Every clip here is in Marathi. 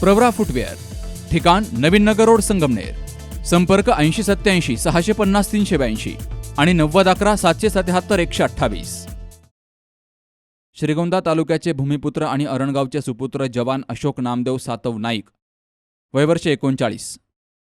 प्रवरा फुटवेअर ठिकाण नवीन नगर रोड संगमनेर संपर्क ऐंशी सत्याऐंशी सहाशे पन्नास तीनशे ब्याऐंशी आणि नव्वद अकरा सातशे सत्याहत्तर एकशे अठ्ठावीस. श्रीगोंदा तालुक्याचे भूमिपुत्र आणि अरणगावचे सुपुत्र जवान अशोक नामदेव सातव नाईक वयवर्ष एकोणचाळीस.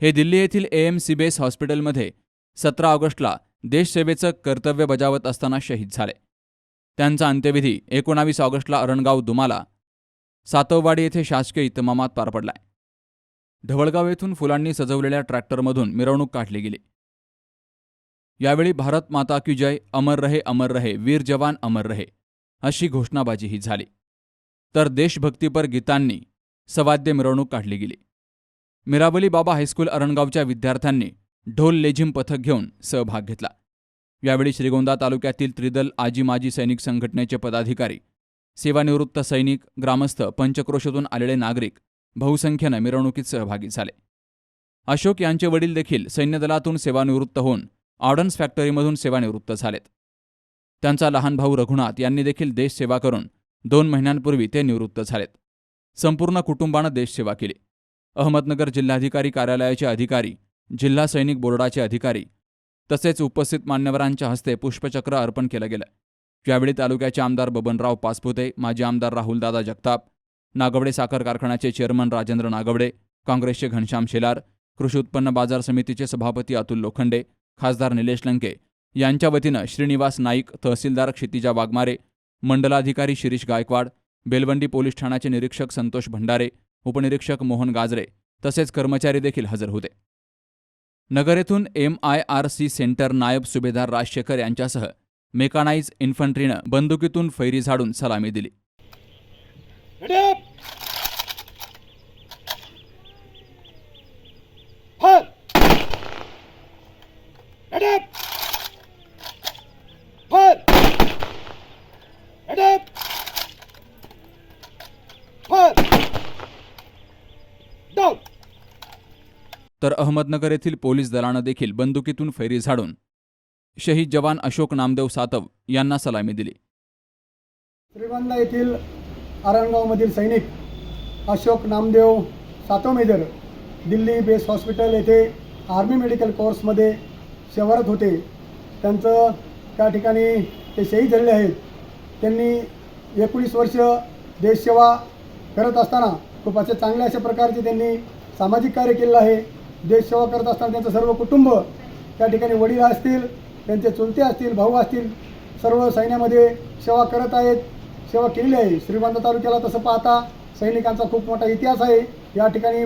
हे दिल्ली येथील ए एम सी बेस हॉस्पिटलमध्ये सतरा ऑगस्टला देशसेवेचं कर्तव्य बजावत असताना शहीद झाले. त्यांचा अंत्यविधी एकोणावीस ऑगस्टला अरणगाव दुमाला सातववाडी येथे शासकीय इतमामात पार पडलाय. ढवळगाव येथून फुलांनी सजवलेल्या ट्रॅक्टरमधून मिरवणूक काढली गेली. यावेळी भारत माता की जय अमर रहे अमर रहे वीर जवान अमर रहे अशी घोषणाबाजीही झाली. तर देशभक्तीपर गीतांनी सवाद्य मिरवणूक काढली गेली. मिराबली बाबा हायस्कूल अरणगावच्या विद्यार्थ्यांनी ढोल लेझिम पथक घेऊन सहभाग घेतला. यावेळी श्रीगोंदा तालुक्यातील त्रिदल आजी माजी सैनिक संघटनेचे पदाधिकारी सेवानिवृत्त सैनिक ग्रामस्थ पंचक्रोशातून आलेले नागरिक बहुसंख्येनं मिरवणुकीत सहभागी झाले. अशोक यांचे वडील देखील सैन्यदलातून सेवानिवृत्त होऊन ऑर्डन्स फॅक्टरीमधून सेवानिवृत्त झालेत. त्यांचा लहान भाऊ रघुनाथ यांनी देखील देशसेवा करून दोन महिन्यांपूर्वी ते निवृत्त झालेत. संपूर्ण कुटुंबानं देशसेवा केली. अहमदनगर जिल्हाधिकारी कार्यालयाचे अधिकारी जिल्हा सैनिक बोर्डाचे अधिकारी तसेच उपस्थित मान्यवरांच्या हस्ते पुष्पचक्र अर्पण केलं गेलं. यावेळी तालुक्याचे आमदार बबनराव पासपुते माजी आमदार राहुलदादा जगताप नागवडे साखर कारखान्याचे चेअरमन राजेंद्र नागवडे काँग्रेसचे घनश्याम शेलार कृषी उत्पन्न बाजार समितीचे सभापती अतुल लोखंडे खासदार निलेश लंके यांच्या वतीनं श्रीनिवास नाईक तहसीलदार क्षितिजा वाघमारे मंडलाधिकारी शिरीष गायकवाड बेलवंडी पोलीस ठाण्याचे निरीक्षक संतोष भंडारे उपनिरीक्षक मोहन गाजरे तसेच कर्मचारी देखील हजर होते. नगर येथून M I R C centre Naib Subedar Rajshekhar यांच्यासह मेकानाईज इन्फंट्रीनं बंदुकीतून फैरी झाडून सलामी दिली! तर अहमदनगर येथील पोलीस दलानं देखील बंदुकीतून फैरी झाडून शहीद जवान अशोक नामदेव सातव यांना सलामी दिली. श्रीगोंदा येथील आरणगावमधील सैनिक Ashok Namdev Satav major Delhi base hospital येथे आर्मी मेडिकल कोर्समध्ये सेवारत होते. त्यांचं त्या ठिकाणी ते शहीद झालेले आहेत. त्यांनी एकोणीस वर्ष देशसेवा करत असताना खूप असे चांगल्या अशा प्रकारचे त्यांनी सामाजिक कार्य केलेलं आहे. देशसेवा करत असताना त्यांचं सर्व कुटुंब त्या ठिकाणी वडील असतील त्यांचे चुलते असतील भाऊ असतील सर्व सैन्यामध्ये सेवा करत आहेत सेवा केलेली आहे. श्रीगोंदा तालुक्याला तसं पाहता सैनिकांचा खूप मोठा इतिहास आहे. या ठिकाणी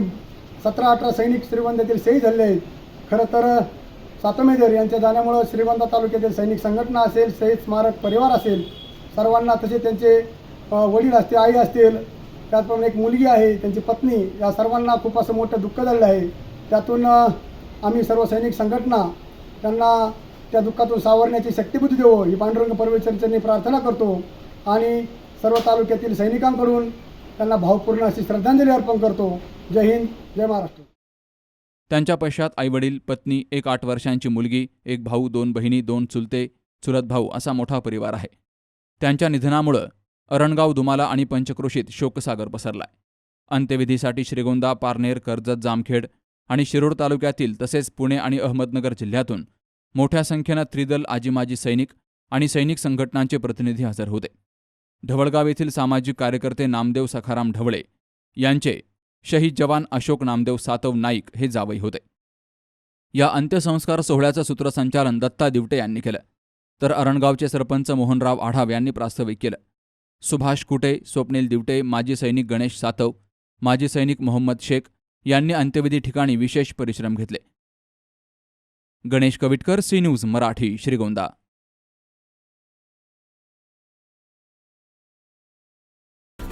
सतरा अठरा सैनिक श्रीगोंद्यातील शहीद झाले आहेत. खरं तर सातमेजर यांच्या जाण्यामुळं श्रीगोंदा तालुक्यातील सैनिक संघटना असेल शहीद स्मारक परिवार असेल सर्वांना तसे त्यांचे वडील असतील आई असतील त्याचप्रमाणे एक मुलगी आहे त्यांची पत्नी या सर्वांना खूप असं मोठं दुःख झालेलं आहे. त्यातून आम्ही सर्व सैनिक संघटना त्यांना त्या दुःखातून सावरण्याची शक्तिबुद्धी देवो. ही पांडुरंग परमेश्वरचरणी प्रार्थना करतो. आणि सर्व तालुक्यातील सैनिकांकडून त्यांना भावपूर्ण अशी श्रद्धांजली अर्पण करतो. जय हिंद जय महाराष्ट्र. त्यांच्या पश्चात आईवडील पत्नी एक आठ वर्षांची मुलगी एक भाऊ दोन बहिणी दोन चुलते चुलत भाऊ असा मोठा परिवार आहे. त्यांच्या निधनामुळं अरणगाव दुमाला आणि पंचक्रोशीत शोकसागर पसरलाय. अंत्यविधीसाठी श्रीगोंदा पारनेर कर्जत जामखेड आणि शिरूर तालुक्यातील तसेच पुणे आणि अहमदनगर जिल्ह्यातून मोठ्या संख्येनं त्रिदल आजीमाजी सैनिक आणि सैनिक संघटनांचे प्रतिनिधी हजर होते. ढवळगाव येथील सामाजिक कार्यकर्ते नामदेव सखाराम ढवळे यांचे शहीद जवान अशोक नामदेव सातव नाईक हे जावई होते. या अंत्यसंस्कार सोहळ्याचं सूत्रसंचालन दत्ता दिवटे यांनी केलं. तर अरणगावचे सरपंच मोहनराव आढाव यांनी प्रास्ताविक केलं. सुभाष कुटे स्वप्नील दिवटे माजी सैनिक गणेश सातव माजी सैनिक मोहम्मद शेख यांनी अंत्यविधी ठिकाणी विशेष परिश्रम घेतले. Ganesh Kavitkar C news Marathi Shrigonda.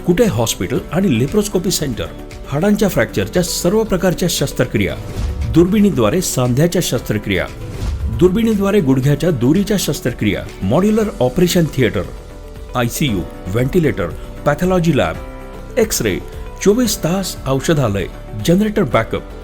Kute hospital आणि लेप्रोस्कोपी सेंटर? हाडांच्या फ्रॅक्चरच्या सर्व प्रकारच्या शस्त्रक्रिया. दुर्बिणीद्वारे सांध्याच्या शस्त्रक्रिया. दुर्बिणीद्वारे गुडघ्याच्या दोरीच्या शस्त्रक्रिया. Modular operation theatre. I C U ventilator pathology lab. X ray चोवीस तास औषधालय. Generator backup.